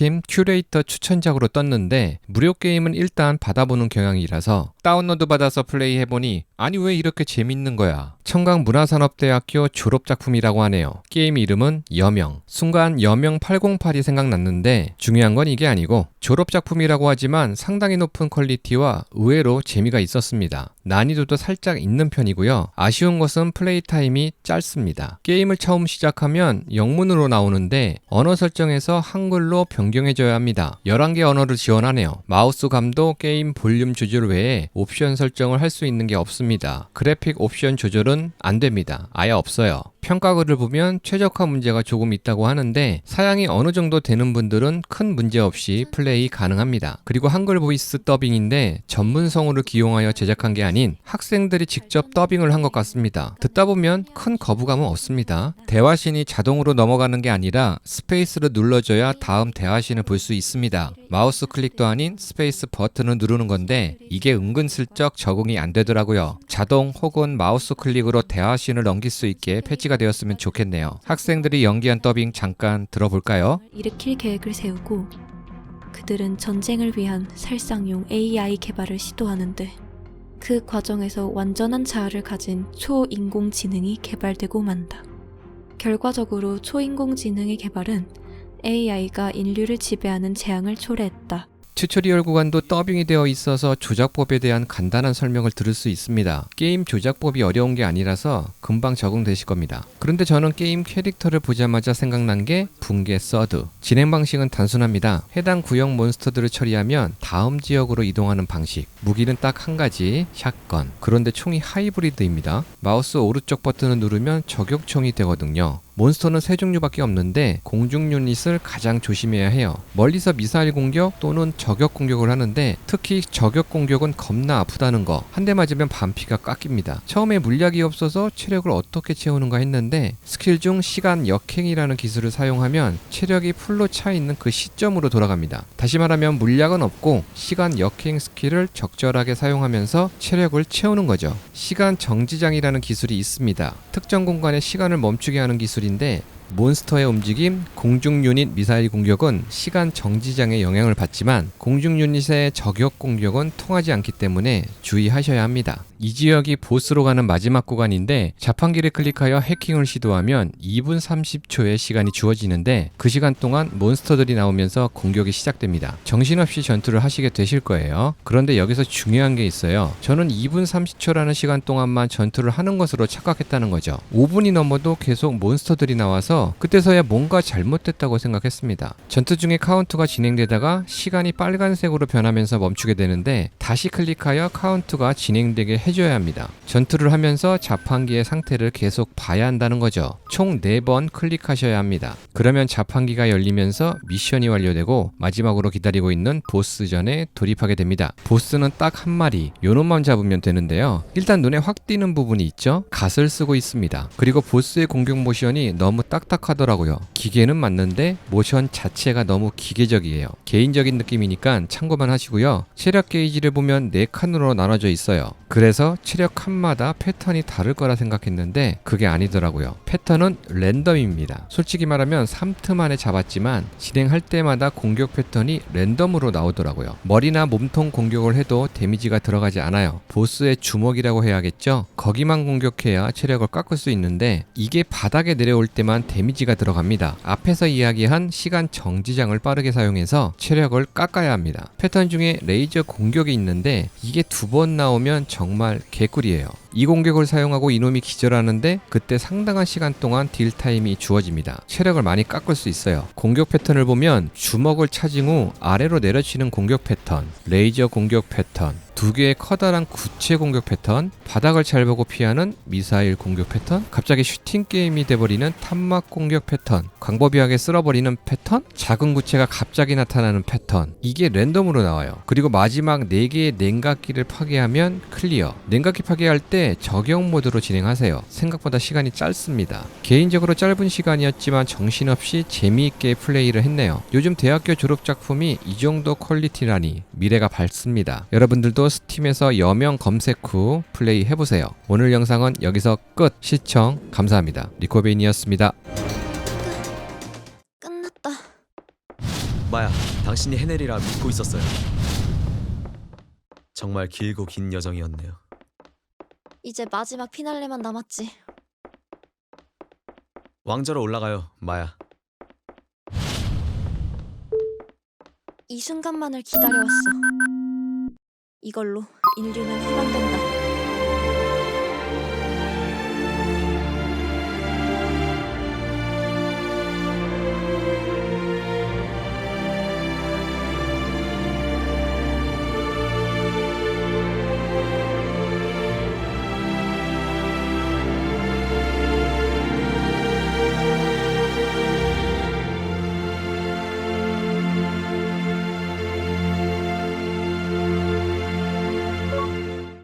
스팀 큐레이터 추천작으로 떴는데 무료 게임은 일단 받아보는 경향이라서 다운로드 받아서 플레이해보니 아니 왜 이렇게 재밌는 거야? 청강문화산업대학교 졸업작품이라고 하네요. 게임 이름은 여명. 순간 여명 808이 생각났는데 중요한 건 이게 아니고 졸업작품이라고 하지만 상당히 높은 퀄리티와 의외로 재미가 있었습니다 난이도도 살짝 있는 편이고요 아쉬운 것은 플레이 타임이 짧습니다 게임을 처음 시작하면 영문으로 나오는데 언어 설정에서 한글로 변경해줘야 합니다 11개 언어를 지원하네요 마우스 감도 게임 볼륨 조절 외에 옵션 설정을 할 수 있는 게 없습니다. 그래픽 옵션 조절은 안 됩니다. 아예 없어요. 평가글을 보면 최적화 문제가 조금 있다고 하는데 사양이 어느 정도 되는 분들은 큰 문제 없이 플레이 가능합니다. 그리고 한글 보이스 더빙인데 전문성우를 기용하여 제작한 게 아닌 학생들이 직접 더빙을 한 것 같습니다. 듣다 보면 큰 거부감은 없습니다. 대화신이 자동으로 넘어가는 게 아니라 스페이스를 눌러줘야 다음 대화신을 볼 수 있습니다. 마우스 클릭도 아닌 스페이스 버튼을 누르는 건데 이게 은근슬쩍 적응이 안 되더라고요. 자동 혹은 마우스 클릭으로 대화신을 넘길 수 있게 패치가 되었으면 좋겠네요. 학생들이 연기한 더빙 잠깐 들어볼까요? 일으킬 계획을 세우고 그들은 전쟁을 위한 살상용 AI 개발을 시도하는데 그 과정에서 완전한 자아를 가진 초인공지능이 개발되고 만다. 결과적으로 초인공지능의 개발은 AI가 인류를 지배하는 재앙을 초래했다. 튜토리얼 구간도 더빙이 되어 있어서 조작법에 대한 간단한 설명을 들을 수 있습니다. 게임 조작법이 어려운 게 아니라서 금방 적응되실 겁니다. 그런데 저는 게임 캐릭터를 보자마자 생각난 게 붕괴 서드. 진행 방식은 단순합니다. 해당 구역 몬스터들을 처리하면 다음 지역으로 이동하는 방식. 무기는 딱 한 가지, 샷건. 그런데 총이 하이브리드입니다. 마우스 오른쪽 버튼을 누르면 저격총이 되거든요. 몬스터는 세 종류밖에 없는데 공중 유닛을 가장 조심해야 해요. 멀리서 미사일 공격 또는 저격 공격을 하는데 특히 저격 공격은 겁나 아프다는 거. 한 대 맞으면 반피가 깎입니다. 처음에 물약이 없어서 체력을 어떻게 채우는가 했는데 스킬 중 시간 역행이라는 기술을 사용하면 체력이 풀로 차 있는 그 시점으로 돌아갑니다. 다시 말하면 물약은 없고 시간 역행 스킬을 적절하게 사용하면서 체력을 채우는 거죠. 시간 정지장이라는 기술이 있습니다. 특정 공간에 시간을 멈추게 하는 기술 인데 몬스터의 움직임, 공중 유닛 미사일 공격은 시간 정지장에 영향을 받지만 공중 유닛의 저격 공격은 통하지 않기 때문에 주의하셔야 합니다. 이 지역이 보스로 가는 마지막 구간인데 자판기를 클릭하여 해킹을 시도하면 2분 30초의 시간이 주어지는데 그 시간 동안 몬스터들이 나오면서 공격이 시작됩니다. 정신없이 전투를 하시게 되실 거예요. 그런데 여기서 중요한 게 있어요. 저는 2분 30초라는 시간 동안만 전투를 하는 것으로 착각했다는 거죠. 5분이 넘어도 계속 몬스터들이 나와서 그때서야 뭔가 잘못됐다고 생각했습니다. 전투 중에 카운트가 진행되다가 시간이 빨간색으로 변하면서 멈추게 되는데 다시 클릭하여 카운트가 진행되게 해 줘야 합니다. 전투를 하면서 자판기의 상태를 계속 봐야 한다는 거죠. 총 4번 클릭하셔야 합니다. 그러면 자판기가 열리면서 미션이 완료되고 마지막으로 기다리고 있는 보스전에 돌입하게 됩니다. 보스는 딱 한 마리, 요놈만 잡으면 되는데요. 일단 눈에 확 띄는 부분이 있죠? 갓을 쓰고 있습니다. 그리고 보스의 공격 모션이 너무 딱딱하더라고요. 기계는 맞는데 모션 자체가 너무 기계적이에요. 개인적인 느낌이니까 참고만 하시고요. 체력 게이지를 보면 4칸으로 나눠져 있어요. 그래서 체력 칸마다 패턴이 다를 거라 생각했는데 그게 아니더라고요. 패턴은 랜덤입니다. 솔직히 말하면 3트 만에 잡았지만 진행할 때마다 공격 패턴이 랜덤으로 나오더라고요. 머리나 몸통 공격을 해도 데미지가 들어가지 않아요. 보스의 주먹이라고 해야겠죠? 거기만 공격해야 체력을 깎을 수 있는데 이게 바닥에 내려올 때만 데미지가 들어갑니다. 앞에서 이야기한 시간 정지장을 빠르게 사용해서 체력을 깎아야 합니다. 패턴 중에 레이저 공격이 있는데 이게 두 번 나오면 정말 개꿀이에요. 이 공격을 사용하고 이놈이 기절하는데 그때 상당한 시간 동안 딜 타임이 주어집니다. 체력을 많이 깎을 수 있어요. 공격 패턴을 보면 주먹을 차징 후 아래로 내려치는 공격 패턴, 레이저 공격 패턴, 두 개의 커다란 구체 공격 패턴, 바닥을 잘 보고 피하는 미사일 공격 패턴, 갑자기 슈팅 게임이 돼버리는 탄막 공격 패턴, 광범위하게 쓸어버리는 패턴, 작은 구체가 갑자기 나타나는 패턴, 이게 랜덤으로 나와요. 그리고 마지막 4개의 냉각기를 파괴하면 클리어. 냉각기 파괴할 때 저격 모드로 진행하세요. 생각보다 시간이 짧습니다. 개인적으로 짧은 시간이었지만 정신없이 재미있게 플레이를 했네요. 요즘 대학교 졸업 작품이 이 정도 퀄리티라니 미래가 밝습니다. 여러분들도 스팀에서 여명 검색 후 플레이 해보세요. 오늘 영상은 여기서 끝. 시청 감사합니다. 리코베인이었습니다. 끝났다. 마야, 당신이 해내리라 믿고 있었어요. 정말 길고 긴 여정이었네요. 이제 마지막 피날레만 남았지. 왕좌로 올라가요, 마야. 이 순간만을 기다려왔어. 이걸로 인류는 해방된다.